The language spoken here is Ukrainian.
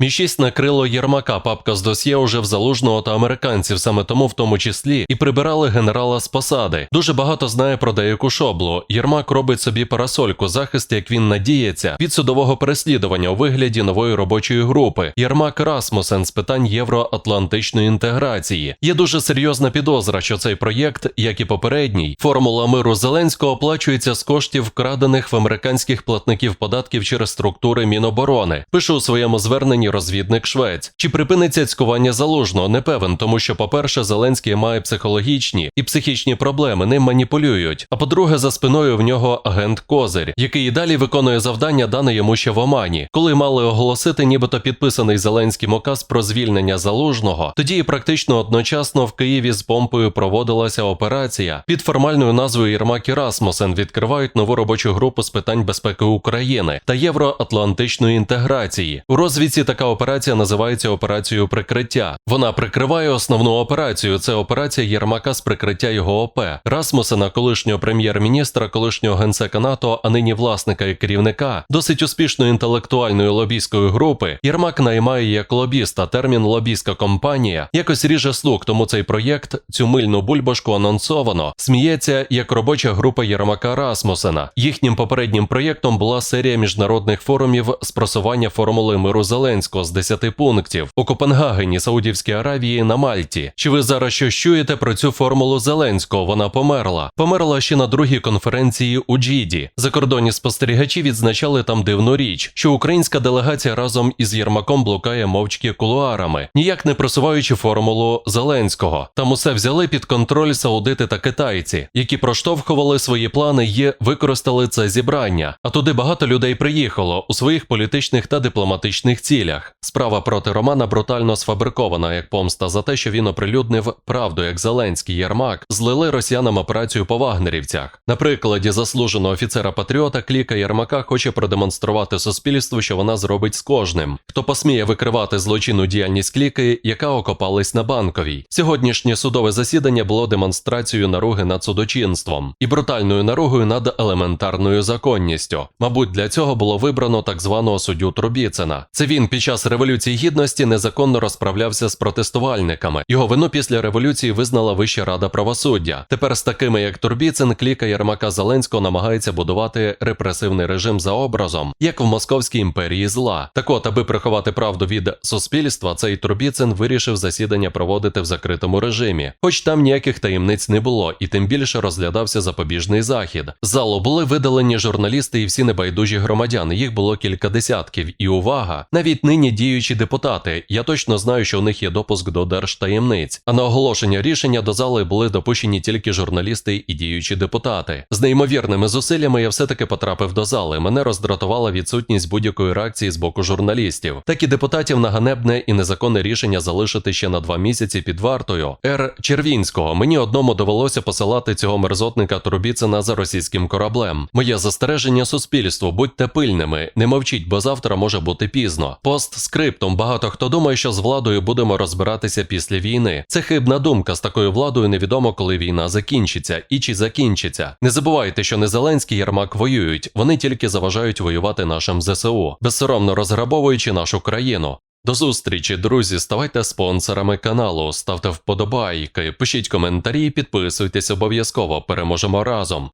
Мі-6 накрило Єрмака папка з досьє уже в залужного та американців, саме тому в тому числі і прибирали генерала з посади. Дуже багато знає про деяку шоблу. Єрмак робить собі парасольку, захист, як він надіється, від судового переслідування у вигляді нової робочої групи. Єрмак Расмусен з питань євроатлантичної інтеграції. Є дуже серйозна підозра, що цей проєкт, як і попередній, формула миру Зеленського оплачується з коштів, вкрадених в американських платників податків через структури Міноборони. Пише у своєму зверненні розвідник Швець. Чи припиниться цькування залужного? Не певен, тому що, по-перше, Зеленський має психологічні і психічні проблеми, ним маніпулюють. А по-друге, за спиною в нього агент Козир, який і далі виконує завдання, дане йому ще в Омані. Коли мали оголосити, нібито підписаний Зеленським указ про звільнення залужного, тоді і практично одночасно в Києві з помпою проводилася операція. Під формальною назвою Єрмак і Расмусен відкривають нову робочу групу з питань безпеки України та євроатлантичної інтеграції. У розвідці така операція називається операцією прикриття. Вона прикриває основну операцію. Це операція Єрмака з прикриття його ОП. Расмусена, колишнього прем'єр-міністра, колишнього генсека НАТО, а нині власника і керівника досить успішної інтелектуальної лобійської групи. Єрмак наймає як лобіста. Термін лобійська компанія якось ріже слух, тому цей проєкт, цю мильну бульбашку анонсовано, сміється як робоча група Єрмака Расмусена. Їхнім попереднім проєктом була серія міжнародних форумів з просування формули миру Зеленського з 10 пунктів у Копенгагені, Саудівській Аравії на Мальті. Чи ви зараз щось чуєте про цю формулу Зеленського? Вона померла. Померла ще на другій конференції у Джіді. Закордонні спостерігачі відзначали там дивну річ, що українська делегація разом із Єрмаком блукає мовчки кулуарами, ніяк не просуваючи формулу Зеленського. Там усе взяли під контроль саудити та китайці, які проштовхували свої плани і використали це зібрання. А туди багато людей приїхало у своїх політичних та дипломатичних цілях. Справа проти Романа брутально сфабрикована як помста за те, що він оприлюднив правду, як Зеленський Єрмак злили росіянам операцію по вагнерівцях. На прикладі заслуженого офіцера Патріота Кліка Єрмака хоче продемонструвати суспільству, що вона зробить з кожним, хто посміє викривати злочинну діяльність кліки, яка окопалась на банковій. Сьогоднішнє судове засідання було демонстрацією наруги над судочинством і брутальною наругою над елементарною законністю. Мабуть, для цього було вибрано так званого суддю Трубіцина. Це він під час революції гідності незаконно розправлявся з протестувальниками. Його вину після революції визнала Вища рада правосуддя. Тепер з такими, як Турбіцин, кліка Єрмака Зеленського намагається будувати репресивний режим за образом, як в Московській імперії зла. Так от, аби приховати правду від суспільства, цей Турбіцин вирішив засідання проводити в закритому режимі, хоч там ніяких таємниць не було, і тим більше розглядався запобіжний захід. З залу були видалені журналісти і всі небайдужі громадяни. Їх було кілька десятків. І увага, навіть нині діючі депутати. Я точно знаю, що у них є допуск до держтаємниць. А на оголошення рішення до зали були допущені тільки журналісти і діючі депутати. З неймовірними зусиллями я все-таки потрапив до зали. Мене роздратувала відсутність будь-якої реакції з боку журналістів, так і депутатів на ганебне і незаконне рішення залишити ще на два місяці під вартою. Р. Червінського мені одному довелося посилати цього мерзотника Турбіцина за російським кораблем. Моє застереження суспільству, будьте пильними, не мовчіть, бо завтра може бути пізно. Пост скриптом багато хто думає, що з владою будемо розбиратися після війни. Це хибна думка. З такою владою невідомо, коли війна закінчиться і чи закінчиться. Не забувайте, що не Зеленський Єрмак воюють, вони тільки заважають воювати нашим ЗСУ, безсоромно розграбовуючи нашу країну. До зустрічі, друзі. Ставайте спонсорами каналу, ставте вподобайки, пишіть коментарі, підписуйтесь обов'язково. Переможемо разом.